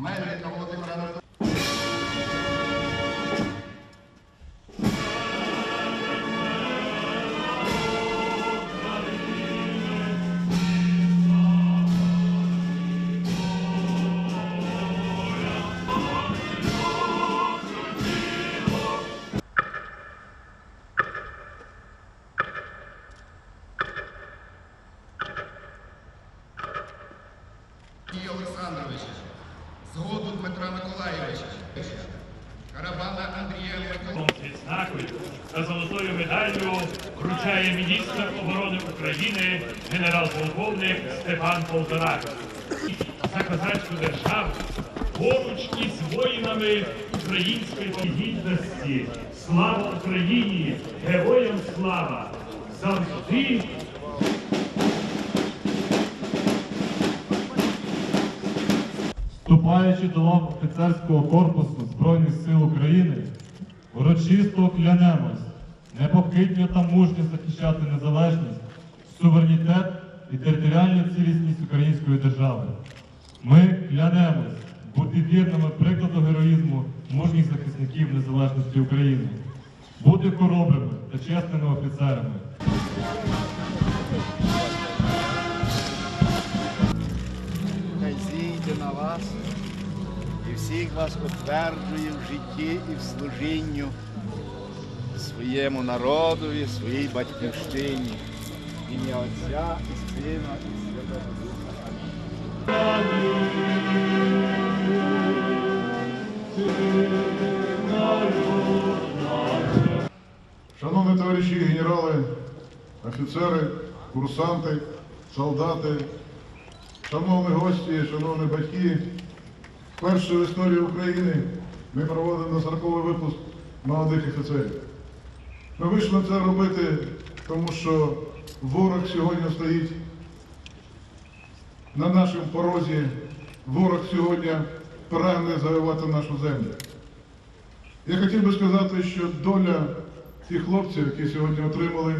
前のレーンっ方でご覧と відзнакою та золотою медаллю вручає міністр оборони України генерал-полковник Степан Полторак. За козацьку державу поруч із воїнами української гідності. Слава Україні! Героям слава! Завжди Вступаючи до лав офіцерського корпусу Збройних сил України, урочисто клянемось непохитно та мужньо захищати незалежність, суверенітет і територіальну цілісність української держави. Ми клянемось бути вірними прикладу героїзму мужніх захисників незалежності України, бути хоробрими та чесними офіцерами. Всіх вас утверджує в житті і в служінню своєму народові, своїй батьківщині. Ім'я Отця і Сина і Святого Духа. Шановні товариші генерали, офіцери, курсанти, солдати, шановні гості, шановні батьки, вперше в історії України ми проводимо 40-й випуск молодих офіцерів. Ми вийшли це робити, тому що ворог сьогодні стоїть на нашому порозі, ворог сьогодні прагне завоювати нашу землю. Я хотів би сказати, що доля тих хлопців, які сьогодні отримали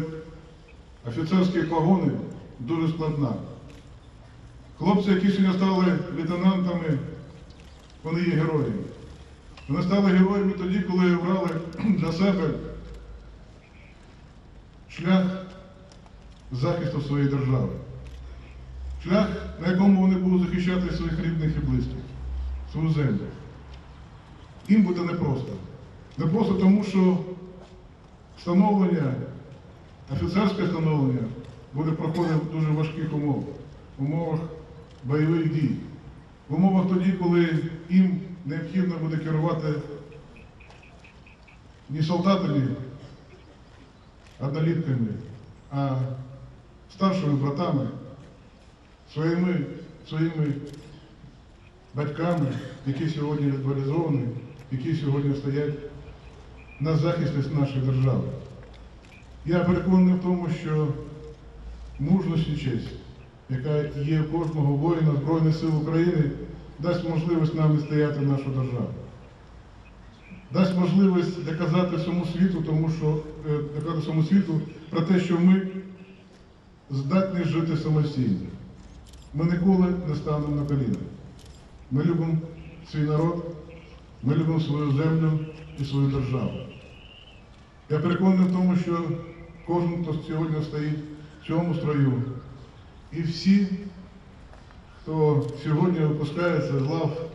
офіцерські погони, дуже складна. Хлопці, які сьогодні стали лейтенантами, вони є героями. Вони стали героями тоді, коли обрали для себе шлях захисту своєї держави. Шлях, на якому вони будуть захищати своїх рідних і близьких, свою землю. Їм буде непросто. Непросто тому, що встановлення, офіцерське встановлення буде проходити в дуже важких умовах, умовах бойових дій, в умовах тоді, коли їм необхідно буде керувати не солдатами, однолітками, а старшими братами, своїми, своїми батьками, які сьогодні мобілізовані, які сьогодні стоять на захист нашої держави. Я переконаний в тому, що мужність і честь, яка є у кожного воїна Збройних сил України, дасть можливість нам відстояти нашу державу. Дасть можливість доказати всьому світу, тому що е, доказати всьому світу про те, що ми здатні жити самостійно. Ми ніколи не станемо на коліна. Ми любимо свій народ, ми любимо свою землю і свою державу. Я переконаний в тому, що кожен, хто сьогодні стоїть в цьому строю, і всі, хто сьогодні випускається з лав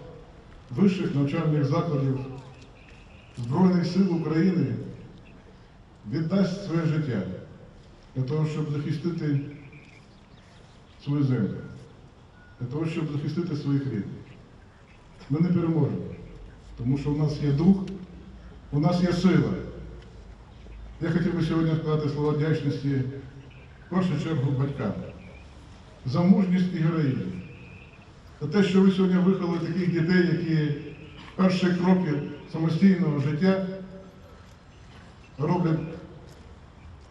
вищих навчальних закладів Збройних сил України, віддасть своє життя для того, щоб захистити свою землю, для того, щоб захистити своїх рідних. Ми не переможемо, тому що в нас є дух, у нас є сила. Я хотів би сьогодні сказати слова вдячності в першу чергу батькам за мужність і героїзм. За те, що ви сьогодні виховали таких дітей, які перші кроки самостійного життя роблять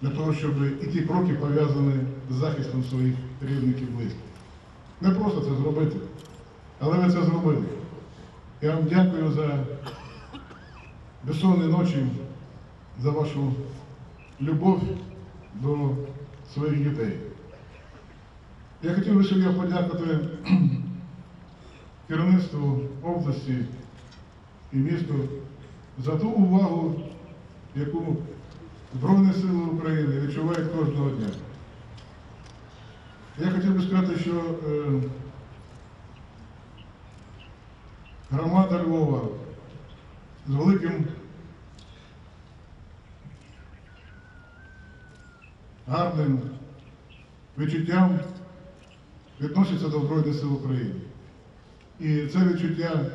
для того, щоб і ті кроки пов'язані з захистом своїх рідних і близьких. Не просто це зробити, але ви це зробили. Я вам дякую за безсонні ночі, за вашу любов до своїх дітей. Я хотів би сьогодні подякувати керівництву області і місту за ту увагу, яку Збройні Сили України відчувають кожного дня. Я хотів би сказати, що е, громада Львова з великим гарним відчуттям відноситься до Збройних сил України. І це відчуття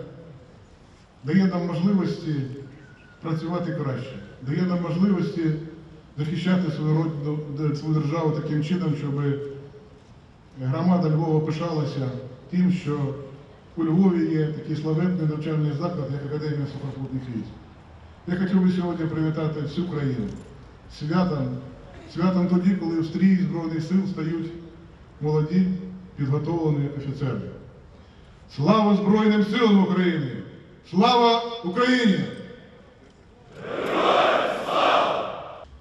дає нам можливості працювати краще, дає нам можливості захищати свою родину, свою державу таким чином, щоб громада Львова пишалася тим, що у Львові є такий славетний навчальний заклад, як Академія сухопутних військ. Я хотів би сьогодні привітати всю країну святом, святом тоді, коли в стрій Збройних сил стають молоді підготовлені офіцери. Слава Збройним силам України! Слава Україні!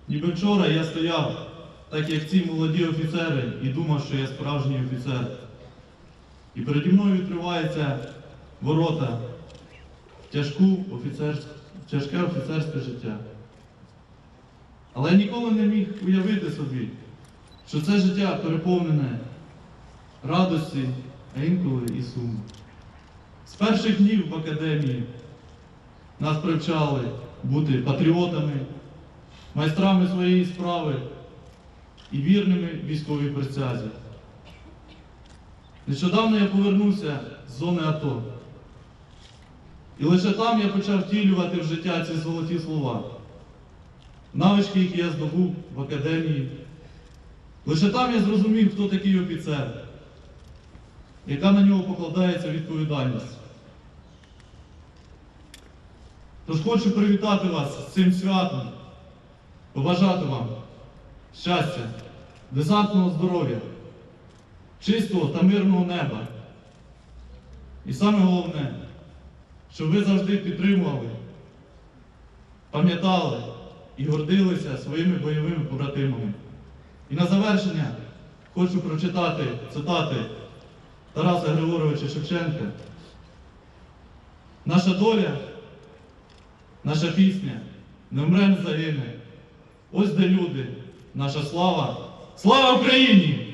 Ніби вчора я стояв, так як ці молоді офіцери, і думав, що я справжній офіцер. І переді мною відкриваються ворота тяжку офіцерську, в тяжке офіцерське життя. Але я ніколи не міг уявити собі, що це життя переповнене радості, а інколи і суму. З перших днів в академії нас привчали бути патріотами, майстрами своєї справи і вірними військовій присязі. Нещодавно я повернувся з зони АТО. І лише там я почав втілювати в життя ці золоті слова, навички, які я здобув в академії. Лише там я зрозумів, хто такий офіцер, яка на нього покладається відповідальність. Тож хочу привітати вас з цим святом, побажати вам щастя, десантного здоров'я, чистого та мирного неба. І саме головне, щоб ви завжди підтримували, пам'ятали і гордилися своїми бойовими побратимами. І на завершення хочу прочитати цитати Тараса Григоровича Шевченка. Наша доля, наша пісня, не вмрем загине. Ось де люди, наша слава. Слава Україні!